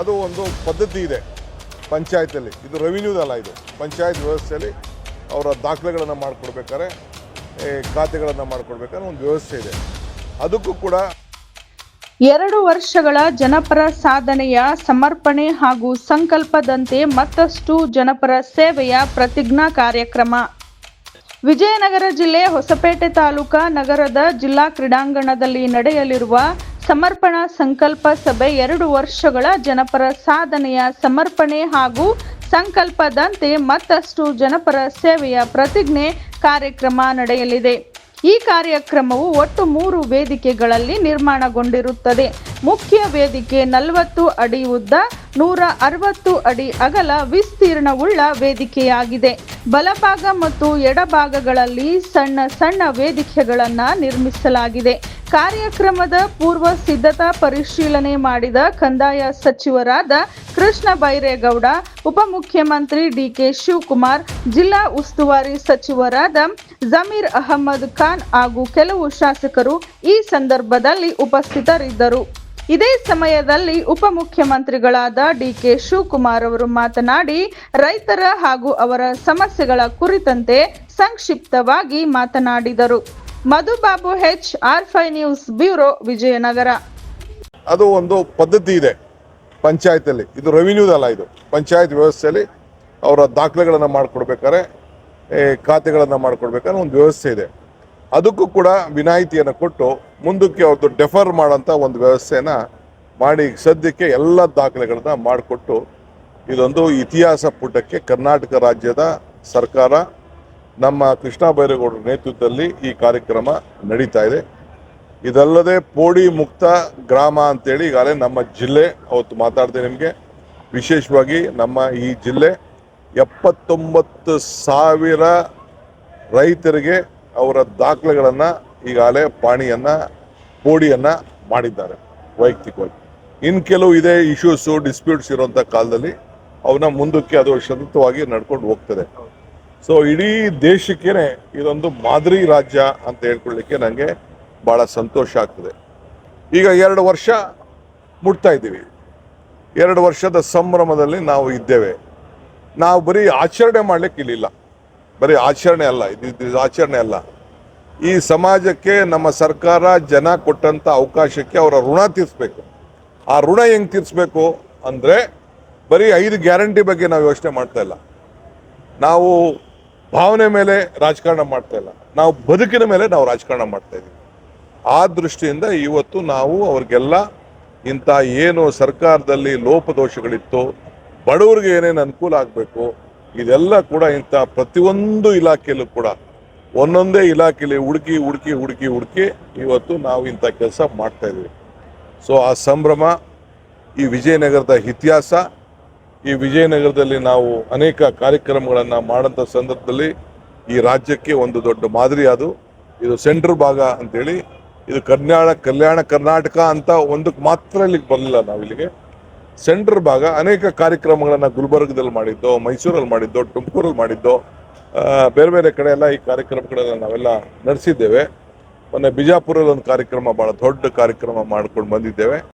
ಅದು ಒಂದು ಪದ್ಧತಿ ಇದೆ ಪಂಚಾಯತಲ್ಲಿ ಇದು ರೆವಿನ್ಯೂದಲ್ಲ ಇದು. ಪಂಚಾಯತ್ ವ್ಯವಸ್ಥೆಯಲ್ಲಿ ಅವರ ದಾಖಲೆಗಳನ್ನು ಮಾಡಿಕೊಡ್ಬೇಕಾದ್ರೆ ಖಾತೆಗಳನ್ನು ಮಾಡಿಕೊಡ್ಬೇಕಾದ್ರೆ ಒಂದು ವ್ಯವಸ್ಥೆ ಇದೆ. ಅದಕ್ಕೂ ಕೂಡ ಎರಡು ವರ್ಷಗಳ ಜನಪರ ಸಾಧನೆಯ ಸಮರ್ಪಣೆ ಹಾಗೂ ಸಂಕಲ್ಪದಂತೆ ಮತ್ತಷ್ಟು ಜನಪರ ಸೇವೆಯ ಪ್ರತಿಜ್ಞಾ ಕಾರ್ಯಕ್ರಮ. ವಿಜಯನಗರ ಜಿಲ್ಲೆ ಹೊಸಪೇಟೆ ತಾಲೂಕಾ ನಗರದ ಜಿಲ್ಲಾ ಕ್ರೀಡಾಂಗಣದಲ್ಲಿ ನಡೆಯಲಿರುವ ಸಮರ್ಪಣಾ ಸಂಕಲ್ಪ ಸಭೆ ಎರಡು ವರ್ಷಗಳ ಜನಪರ ಸಾಧನೆಯ ಸಮರ್ಪಣೆ ಹಾಗೂ ಸಂಕಲ್ಪದಂತೆ ಮತ್ತಷ್ಟು ಜನಪರ ಸೇವೆಯ ಪ್ರತಿಜ್ಞೆ ಕಾರ್ಯಕ್ರಮ ನಡೆಯಲಿದೆ. ಈ ಕಾರ್ಯಕ್ರಮವು ಒಟ್ಟು ಮೂರು ವೇದಿಕೆಗಳಲ್ಲಿ ನಿರ್ಮಾಣಗೊಂಡಿರುತ್ತದೆ. ಮುಖ್ಯ ವೇದಿಕೆ ನಲವತ್ತು ಅಡಿ ಉದ್ದ, ನೂರ ಅರವತ್ತು ಅಡಿ ಅಗಲ ವಿಸ್ತೀರ್ಣವುಳ್ಳ ವೇದಿಕೆಯಾಗಿದೆ. ಬಲಭಾಗ ಮತ್ತು ಎಡಭಾಗಗಳಲ್ಲಿ ಸಣ್ಣ ಸಣ್ಣ ವೇದಿಕೆಗಳನ್ನು ನಿರ್ಮಿಸಲಾಗಿದೆ. ಕಾರ್ಯಕ್ರಮದ ಪೂರ್ವ ಸಿದ್ಧತಾ ಪರಿಶೀಲನೆ ಮಾಡಿದ ಕಂದಾಯ ಸಚಿವರಾದ ಕೃಷ್ಣ ಬೈರೇಗೌಡ, ಉಪಮುಖ್ಯಮಂತ್ರಿ ಡಿಕೆ ಶಿವಕುಮಾರ್, ಜಿಲ್ಲಾ ಉಸ್ತುವಾರಿ ಸಚಿವರಾದ ಜಮೀರ್ ಅಹಮದ್ ಖಾನ್ ಹಾಗೂ ಕೆಲವು ಶಾಸಕರು ಈ ಸಂದರ್ಭದಲ್ಲಿ ಉಪಸ್ಥಿತರಿದ್ದರು. ಇದೇ ಸಮಯದಲ್ಲಿ ಉಪಮುಖ್ಯಮಂತ್ರಿಗಳಾದ ಡಿಕೆ ಶಿವಕುಮಾರ್ ಅವರು ಮಾತನಾಡಿ, ರೈತರ ಹಾಗೂ ಅವರ ಸಮಸ್ಯೆಗಳ ಕುರಿತಂತೆ ಸಂಕ್ಷಿಪ್ತವಾಗಿ ಮಾತನಾಡಿದರು. ಮಧುಬಾಬು ಹೆಚ್ ಆರ್ ಫೈ ನ್ಯೂಸ್, ಬ್ಯೂರೋ ವಿಜಯನಗರ. ಅದು ಒಂದು ಪದ್ಧತಿ ಇದೆ ಪಂಚಾಯತಲ್ಲಿ ಇದು ರೆವಿನ್ಯೂದಲ್ಲ ಇದು. ಪಂಚಾಯತ್ ವ್ಯವಸ್ಥೆಯಲ್ಲಿ ಅವರ ದಾಖಲೆಗಳನ್ನು ಮಾಡಿಕೊಡ್ಬೇಕಾದ್ರೆ ಖಾತೆಗಳನ್ನು ಮಾಡಿಕೊಡ್ಬೇಕಾದ್ರೆ ಒಂದು ವ್ಯವಸ್ಥೆ ಇದೆ. ಅದಕ್ಕೂ ಕೂಡ ವಿನಾಯಿತಿಯನ್ನು ಕೊಟ್ಟು ಮುಂದಕ್ಕೆ ಅವ್ರದ್ದು ಡೆಫರ್ ಮಾಡೋಂಥ ಒಂದು ವ್ಯವಸ್ಥೆಯನ್ನು ಮಾಡಿ ಸದ್ಯಕ್ಕೆ ಎಲ್ಲ ದಾಖಲೆಗಳನ್ನ ಮಾಡಿಕೊಟ್ಟು ಇದೊಂದು ಇತಿಹಾಸ ಪುಟಕ್ಕೆ ಕರ್ನಾಟಕ ರಾಜ್ಯದ ಸರ್ಕಾರ ನಮ್ಮ ಕೃಷ್ಣ ಬೈರೇಗೌಡರ ನೇತೃತ್ವದಲ್ಲಿ ಈ ಕಾರ್ಯಕ್ರಮ ನಡೀತಾ ಇದೆ. ಇದಲ್ಲದೆ ಪೋಡಿ ಮುಕ್ತ ಗ್ರಾಮ ಅಂತೇಳಿ ಈಗಾಗಲೇ ನಮ್ಮ ಜಿಲ್ಲೆ, ಅವತ್ತು ಮಾತಾಡಿದೆ ನಿಮಗೆ, ವಿಶೇಷವಾಗಿ ನಮ್ಮ ಈ ಜಿಲ್ಲೆ ಎಪ್ಪತ್ತೊಂಬತ್ತು ಸಾವಿರ ರೈತರಿಗೆ ಅವರ ದಾಖಲೆಗಳನ್ನು ಈಗಾಗಲೇ ಪಾಣಿಯನ್ನು, ಪೋಡಿಯನ್ನು ಮಾಡಿದ್ದಾರೆ, ವೈಯಕ್ತಿಕವಾಗಿ. ಇನ್ನು ಕೆಲವು ಇದೇ ಇಶ್ಯೂಸು ಡಿಸ್ಪ್ಯೂಟ್ಸ್ ಇರುವಂಥ ಕಾಲದಲ್ಲಿ, ಅವನ್ನ ಮುಂದಕ್ಕೆ ಅದು ಸತತವಾಗಿ ನಡ್ಕೊಂಡು ಹೋಗ್ತದೆ. ಸೊ ಇಡೀ ದೇಶಕ್ಕೇನೆ ಇದೊಂದು ಮಾದರಿ ರಾಜ್ಯ ಅಂತ ಹೇಳ್ಕೊಳ್ಳಿಕ್ಕೆ ನನಗೆ ಭಾಳ ಸಂತೋಷ ಆಗ್ತದೆ. ಈಗ ಎರಡು ವರ್ಷ ಮುಟ್ತಾ ಇದ್ದೀವಿ. ಎರಡು ವರ್ಷದ ಸಂಭ್ರಮದಲ್ಲಿ ನಾವು ಇದ್ದೇವೆ. ನಾವು ಬರೀ ಆಚರಣೆ ಮಾಡಲಿಕ್ಕೆ ಇಲ್ಲಿಲ್ಲ. ಬರೀ ಆಚರಣೆ ಅಲ್ಲ, ಇದು ಆಚರಣೆ ಅಲ್ಲ. ಈ ಸಮಾಜಕ್ಕೆ, ನಮ್ಮ ಸರ್ಕಾರ ಜನ ಕೊಟ್ಟಂಥ ಅವಕಾಶಕ್ಕೆ ಅವರ ಋಣ ತೀರಿಸ್ಬೇಕು. ಆ ಋಣ ಹೆಂಗೆ ತೀರಿಸ್ಬೇಕು ಅಂದರೆ ಬರೀ ಐದು ಗ್ಯಾರಂಟಿ ಬಗ್ಗೆ ನಾವು ಯೋಚನೆ ಮಾಡ್ತಾ ಇಲ್ಲ. ನಾವು ಭಾವನೆ ಮೇಲೆ ರಾಜಕಾರಣ ಮಾಡ್ತಾ ಇಲ್ಲ. ನಾವು ಬದುಕಿನ ಮೇಲೆ ನಾವು ರಾಜಕಾರಣ ಮಾಡ್ತಾ ಇದ್ದೀವಿ ಆ ದೃಷ್ಟಿಯಿಂದ ಇವತ್ತು ನಾವು ಅವ್ರಿಗೆಲ್ಲ ಇಂಥ ಏನು ಸರ್ಕಾರದಲ್ಲಿ ಲೋಪದೋಷಗಳಿತ್ತು, ಬಡವರಿಗೆ ಏನೇನು ಅನುಕೂಲ ಆಗಬೇಕು, ಇದೆಲ್ಲ ಕೂಡ ಇಂಥ ಪ್ರತಿಯೊಂದು ಇಲಾಖೆಯಲ್ಲೂ ಕೂಡ, ಒಂದೊಂದೇ ಇಲಾಖೆಯಲ್ಲಿ ಹುಡುಕಿ ಹುಡುಕಿ ಹುಡುಕಿ ಹುಡುಕಿ ಇವತ್ತು ನಾವು ಇಂಥ ಕೆಲಸ ಮಾಡ್ತಾ ಇದ್ದೀವಿ ಸೊ ಆ ಸಂಭ್ರಮ ಈ ವಿಜಯನಗರದ ಇತಿಹಾಸ ಈ ವಿಜಯನಗರದಲ್ಲಿ ನಾವು ಅನೇಕ ಕಾರ್ಯಕ್ರಮಗಳನ್ನು ಮಾಡೋಂಥ ಸಂದರ್ಭದಲ್ಲಿ ಈ ರಾಜ್ಯಕ್ಕೆ ಒಂದು ದೊಡ್ಡ ಮಾದರಿ ಅದು. ಇದು ಸೆಂಟ್ರ್ ಭಾಗ ಅಂತೇಳಿ, ಇದು ಕರ್ನಾಟಕ ಕಲ್ಯಾಣ ಕರ್ನಾಟಕ ಅಂತ ಒಂದಕ್ಕೆ ಮಾತ್ರ ಇಲ್ಲಿಗೆ ಬರಲಿಲ್ಲ ನಾವು ಇಲ್ಲಿಗೆ. ಸೆಂಟ್ರ್ ಭಾಗ ಅನೇಕ ಕಾರ್ಯಕ್ರಮಗಳನ್ನು ಗುಲ್ಬರ್ಗದಲ್ಲಿ ಮಾಡಿದ್ದೋ, ಮೈಸೂರಲ್ಲಿ ಮಾಡಿದ್ದೋ, ತುಮಕೂರಲ್ಲಿ ಮಾಡಿದ್ದೋ ಬೇರೆ ಬೇರೆ ಕಡೆ ಎಲ್ಲ ಈ ಕಾರ್ಯಕ್ರಮಗಳನ್ನ ನಾವೆಲ್ಲ ನಡೆಸಿದ್ದೇವೆ. ಮೊನ್ನೆ ಬಿಜಾಪುರಲ್ಲಿ ಒಂದು ಕಾರ್ಯಕ್ರಮ ಭಾಳ ದೊಡ್ಡ ಕಾರ್ಯಕ್ರಮ ಮಾಡ್ಕೊಂಡು ಬಂದಿದ್ದೇವೆ.